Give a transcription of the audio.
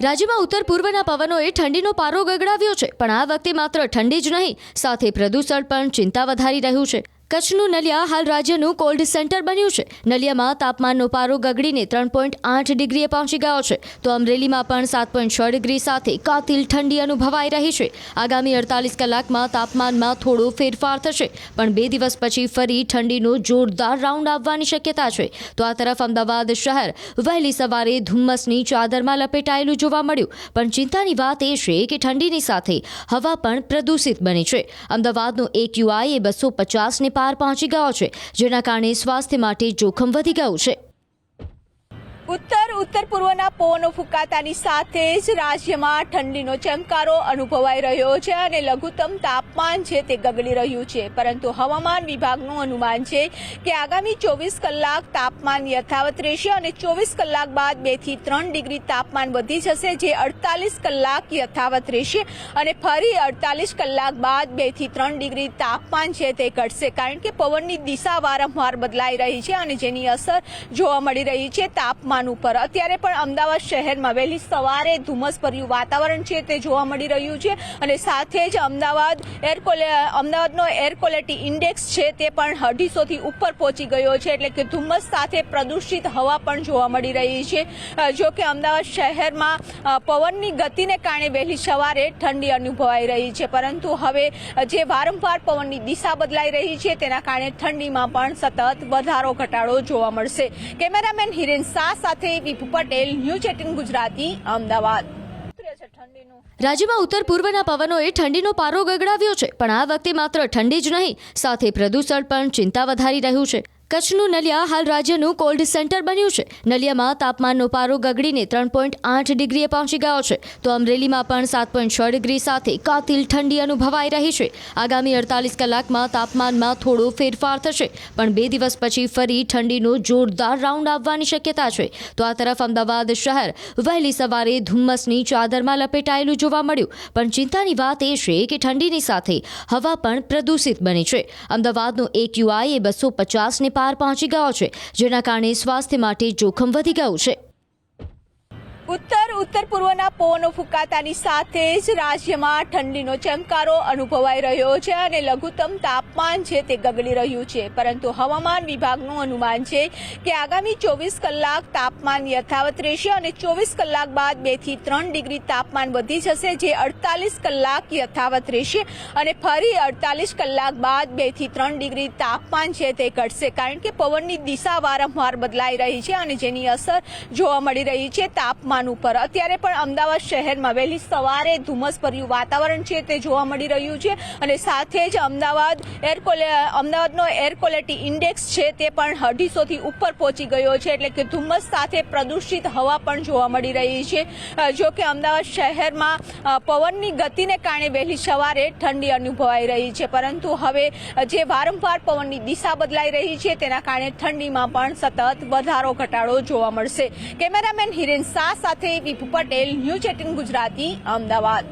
રાજ્યમાં ઉત્તર પૂર્વના પવનોએ ઠંડીનો પારો ગગડાવ્યો છે, પણ આ વખતે માત્ર ઠંડી જ નહીં, સાથે પ્રદૂષણ પણ ચિંતા વધારી રહ્યું છે. કચ્છનું નલિયા હાલ રાજ્યનું કોલ્ડ સેન્ટર બન્યું છે. નલિયામાં તાપમાનનો પારો ગગડીને ત્રણ પોઈન્ટ આઠ ડિગ્રીએ પહોંચી ગયો છે. તો અમરેલીમાં પણ સાત પોઈન્ટ છ ડિગ્રી સાથે કાતિલ ઠંડી અનુભવાઈ રહી છે. આગામી અડતાલીસ કલાકમાં તાપમાનમાં થોડો ફેરફાર થશે, પણ બે દિવસ પછી ફરી ઠંડીનો જોરદાર રાઉન્ડ આવવાની શક્યતા છે. તો આ તરફ અમદાવાદ શહેર વહેલી સવારે ધુમ્મસની ચાદરમાં લપેટાયેલું જોવા મળ્યું, પણ ચિંતાની વાત એ છે કે ઠંડીની સાથે હવા પણ પ્રદૂષિત બની છે. અમદાવાદનો એક યુઆઈ એ બસો પચાસને પાર પહોંચી ગયો છે જેના કારણે સ્વાસ્થ્ય માટે જોખમ વધી ગયું છે. ઉત્તર ઉત્તર પૂર્વના પવનો ફૂંકાતાની સાથે જ રાજ્યમાં ઠંડીનો ચમકારો અનુભવાઈ રહ્યો છે અને લઘુત્તમ તાપમાન છે તે ગગડી રહ્યું છે. પરંતુ હવામાન વિભાગનું અનુમાન છે કે આગામી ચોવીસ કલાક તાપમાન યથાવત રહેશે અને ચોવીસ કલાક બાદ બેથી ત્રણ ડિગ્રી તાપમાન વધી જશે, જે અડતાલીસ કલાક યથાવત રહેશે અને ફરી અડતાલીસ કલાક બાદ બેથી ત્રણ ડિગ્રી તાપમાન છે તે ઘટશે. કારણ કે પવનની દિશા વારંવાર બદલાઈ રહી છે અને જેની અસર જોવા મળી રહી છે તાપમાન ઉપર. અત્યારે પણ અમદાવાદ શહેરમાં વહેલી સવારે ધુમ્મસભર્યું વાતાવરણ છે તે જોવા મળી રહ્યું છે અને સાથે જ અમદાવાદ એર અમદાવાદનો એર ક્વોલિટી ઇન્ડેક્સ છે તે પણ અઢીસોથી ઉપર પહોંચી ગયો છે એટલે કે ધુમ્મસ સાથે પ્રદૂષિત હવા પણ જોવા મળી રહી છે. જો કે અમદાવાદ શહેરમાં પવનની ગતિને કારણે વહેલી સવારે ઠંડી અનુભવાઈ રહી છે. પરંતુ હવે જે વારંવાર પવનની દિશા બદલાઈ રહી છે તેના કારણે ઠંડીમાં પણ સતત વધારો ઘટાડો જોવા મળશે. કેમેરામેન હિરેન શાહ સાથે વિભુ પટેલ, ન્યૂઝ એટીન ગુજરાતી, અમદાવાદ. રાજ્યમાં ઉત્તર પૂર્વના પવનોએ ઠંડીનો પારો ગગડાવ્યો છે, પણ આ વખતે માત્ર ઠંડી જ નહીં, સાથે પ્રદૂષણ પણ ચિંતા વધારી રહ્યું છે. કચ્છનું નલિયા હાલ રાજ્યનું કોલ્ડ સેન્ટર બન્યું છે. નલિયામાં તાપમાનનો પારો ગગડીને ત્રણ પોઈન્ટ આઠ ડિગ્રીએ પહોંચી ગયો છે. તો અમરેલીમાં પણ સાત પોઈન્ટ છ ડિગ્રી સાથે કાતિલ ઠંડી અનુભવાઈ રહી છે. આગામી અડતાલીસ કલાકમાં તાપમાનમાં થોડો ફેરફાર થશે, પણ બે દિવસ પછી ફરી ઠંડીનો જોરદાર રાઉન્ડ આવવાની શક્યતા છે. તો આ તરફ અમદાવાદ શહેર વહેલી સવારે ધુમ્મસની ચાદરમાં લપેટાયેલું જોવા મળ્યું, પણ ચિંતાની વાત એ છે કે ઠંડીની સાથે હવા પણ પ્રદૂષિત બની છે. અમદાવાદનો એક યુઆઈ એ બસો પચાસને પાર પહોંચી ગયો છે જેના કારણે સ્વાસ્થ્ય માટે જોખમ વધી ગયું છે. ઉત્તર ઉત્તર પૂર્વના પવનો ફૂંકાતાની સાથે જ રાજ્યમાં ઠંડીનો ચમકારો અનુભવાઈ રહ્યો છે અને લઘુત્તમ તાપમાન છે તે ગગડી રહ્યું છે. પરંતુ હવામાન વિભાગનું અનુમાન છે કે આગામી ચોવીસ કલાક તાપમાન યથાવત રહેશે અને ચોવીસ કલાક બાદ બેથી ત્રણ ડિગ્રી તાપમાન વધી જશે, જે અડતાલીસ કલાક યથાવત રહેશે અને ફરી અડતાલીસ કલાક બાદ બેથી ત્રણ ડિગ્રી તાપમાન છે તે ઘટશે. કારણ કે પવનની દિશા વારંવાર બદલાઈ રહી છે અને જેની અસર જોવા મળી રહી છે તાપમાન ઉપર. અત્યારે પણ અમદાવાદ શહેરમાં વહેલી સવારે ધુમ્મસભર્યું વાતાવરણ છે તે જોવા મળી રહ્યું છે અને સાથે જ અમદાવાદ એર અમદાવાદનો એર ક્વોલિટી ઇન્ડેક્સ છે તે પણ અઢીસોથી ઉપર પહોંચી ગયો છે. એટલે કે ધુમ્મસ સાથે પ્રદૂષિત હવા પણ જોવા મળી રહી છે. જો કે અમદાવાદ શહેરમાં પવનની ગતિને કારણે વહેલી સવારે ઠંડી અનુભવાઈ રહી છે. પરંતુ હવે જે વારંવાર પવનની દિશા બદલાઈ રહી છે તેના કારણે ઠંડીમાં પણ સતત વધારો ઘટાડો જોવા મળશે. કેમેરામેન હિરેન શાહ સાથે વિપુ પટેલ ન્યૂઝ એટીન ગુજરાતી અમદાવાદ.